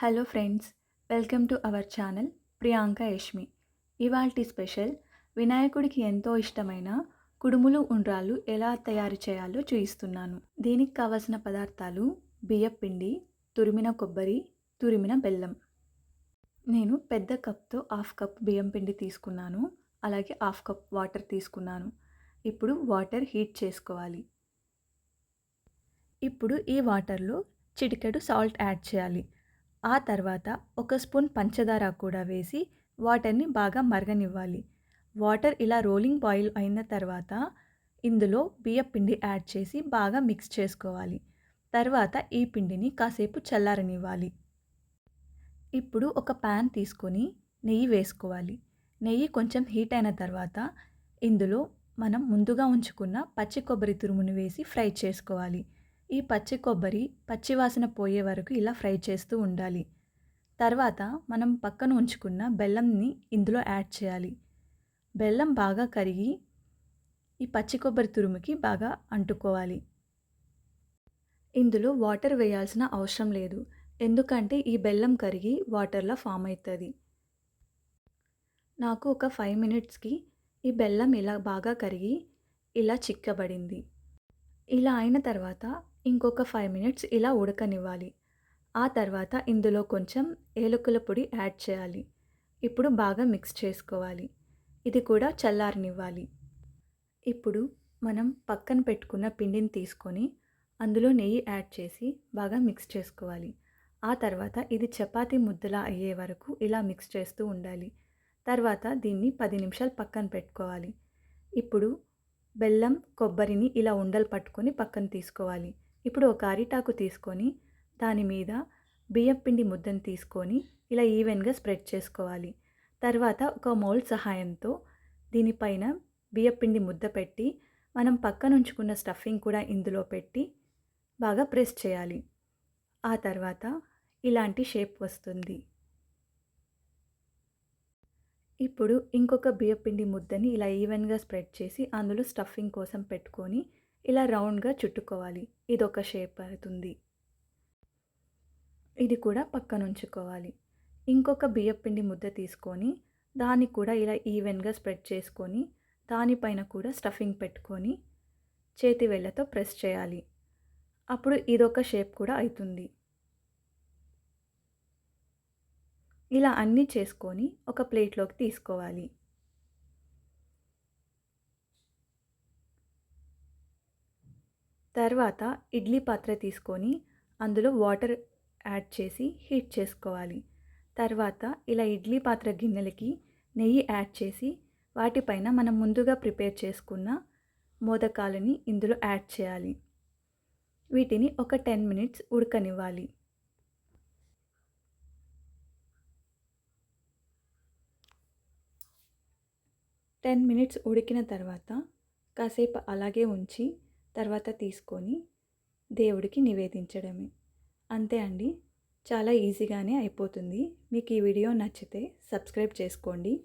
Hello friends welcome to our channel Priyanka Yashmi ఇవాల్టి special వినాయకుడికి ఎంతో ఇష్టమైన కుడుములు ఉండ్రాలు ఎలా తయారు చేయాలో చూపిస్తున్నాను దీనికి కావలసిన పదార్థాలు బియ్యం పిండి తురిమిన కొబ్బరి తురిమిన బెల్లం. నేను పెద్ద కప్తో హాఫ్ కప్ బియ్యం పిండి తీసుకున్నాను అలాగే హాఫ్ కప్ వాటర్ తీసుకున్నాను. ఇప్పుడు వాటర్ హీట్ చేసుకోవాలి. ఇప్పుడు ఈ వాటర్లో చిటికెడు సాల్ట్ యాడ్ చేయాలి. ఆ తర్వాత ఒక స్పూన్ పంచదార కూడా వేసి వాటర్ని బాగా మరగనివ్వాలి. వాటర్ ఇలా రోలింగ్ బాయిల్ అయిన తర్వాత ఇందులో బియ్య పిండి యాడ్ చేసి బాగా మిక్స్ చేసుకోవాలి. తర్వాత ఈ పిండిని కాసేపు చల్లారనివ్వాలి. ఇప్పుడు ఒక ప్యాన్ తీసుకొని నెయ్యి వేసుకోవాలి. నెయ్యి కొంచెం హీట్ అయిన తర్వాత ఇందులో మనం ముందుగా ఉంచుకున్న పచ్చి కొబ్బరి తురుమును వేసి ఫ్రై చేసుకోవాలి. ఈ పచ్చి కొబ్బరి పచ్చివాసన పోయే వరకు ఇలా ఫ్రై చేస్తూ ఉండాలి. తర్వాత మనం పక్కన ఉంచుకున్న బెల్లంని ఇందులో యాడ్ చేయాలి. బెల్లం బాగా కరిగి ఈ పచ్చి కొబ్బరి తురుముకి బాగా అంటుకోవాలి. ఇందులో వాటర్ వేయాల్సిన అవసరం లేదు. ఎందుకంటే ఈ బెల్లం కరిగి వాటర్లో ఫామ్ అవుతుంది నాకు ఒక ఫైవ్ మినిట్స్కి ఈ బెల్లం ఇలా బాగా కరిగి ఇలా చిక్కబడింది. ఇలా అయిన తర్వాత ఇంకొక ఫైవ్ మినిట్స్ ఇలా ఉడకనివ్వాలి. ఆ తర్వాత ఇందులో కొంచెం ఏలకుల పొడి యాడ్ చేయాలి. ఇప్పుడు బాగా మిక్స్ చేసుకోవాలి. ఇది కూడా చల్లారనివ్వాలి. ఇప్పుడు మనం పక్కన పెట్టుకున్న పిండిని తీసుకొని అందులో నెయ్యి యాడ్ చేసి బాగా మిక్స్ చేసుకోవాలి. ఆ తర్వాత ఇది చపాతి ముద్దలా అయ్యే వరకు ఇలా మిక్స్ చేస్తూ ఉండాలి. తర్వాత దీన్ని పది నిమిషాలు పక్కన పెట్టుకోవాలి. ఇప్పుడు బెల్లం కొబ్బరిని ఇలా ఉండలు పట్టుకొని పక్కన తీసుకోవాలి. ఇప్పుడు ఒక అరిటాకు తీసుకొని దాని మీద బియ్యం పిండి ముద్దను తీసుకొని ఇలా ఈవెన్గా స్ప్రెడ్ చేసుకోవాలి. తర్వాత ఒక మౌల్డ్ సహాయంతో దీనిపైన బియ్యం పిండి ముద్ద పెట్టి మనం పక్కన ఉంచుకున్న స్టఫింగ్ కూడా ఇందులో పెట్టి బాగా ప్రెస్ చేయాలి. ఆ తర్వాత ఇలాంటి షేప్ వస్తుంది. ఇప్పుడు ఇంకొక బియ్యపిండి ముద్దని ఇలా ఈవెన్గా స్ప్రెడ్ చేసి అందులో స్టఫింగ్ కోసం పెట్టుకొని ఇలా రౌండ్గా చుట్టుకోవాలి. ఇది ఒక షేప్ అవుతుంది. ఇది కూడా పక్కన ఉంచుకోవాలి ఇంకొక బియ్యపిండి ముద్ద తీసుకొని దాన్ని కూడా ఇలా ఈవెన్గా స్ప్రెడ్ చేసుకొని దానిపైన కూడా స్టఫింగ్ పెట్టుకొని చేతి వేళ్ళతో ప్రెస్ చేయాలి. అప్పుడు ఇదొక షేప్ కూడా అవుతుంది ఇలా అన్నీ చేసుకొని ఒక ప్లేట్లోకి తీసుకోవాలి. తర్వాత ఇడ్లీ పాత్ర తీసుకొని అందులో వాటర్ యాడ్ చేసి హీట్ చేసుకోవాలి. తర్వాత ఇలా ఇడ్లీ పాత్ర గిన్నెలకి నెయ్యి యాడ్ చేసి వాటిపైన మనం ముందుగా ప్రిపేర్ చేసుకున్న మోదకాలని ఇందులో యాడ్ చేయాలి. వీటిని ఒక టెన్ మినిట్స్ ఉడకనివ్వాలి. టెన్ మినిట్స్ ఉడికిన తర్వాత కాసేపు అలాగే ఉంచి తర్వాత తీసుకొని దేవుడికి నివేదించడమే. అంతే అండి. చాలా ఈజీగానే అయిపోతుంది. మీకు ఈ వీడియో నచ్చితే సబ్స్క్రైబ్ చేసుకోండి.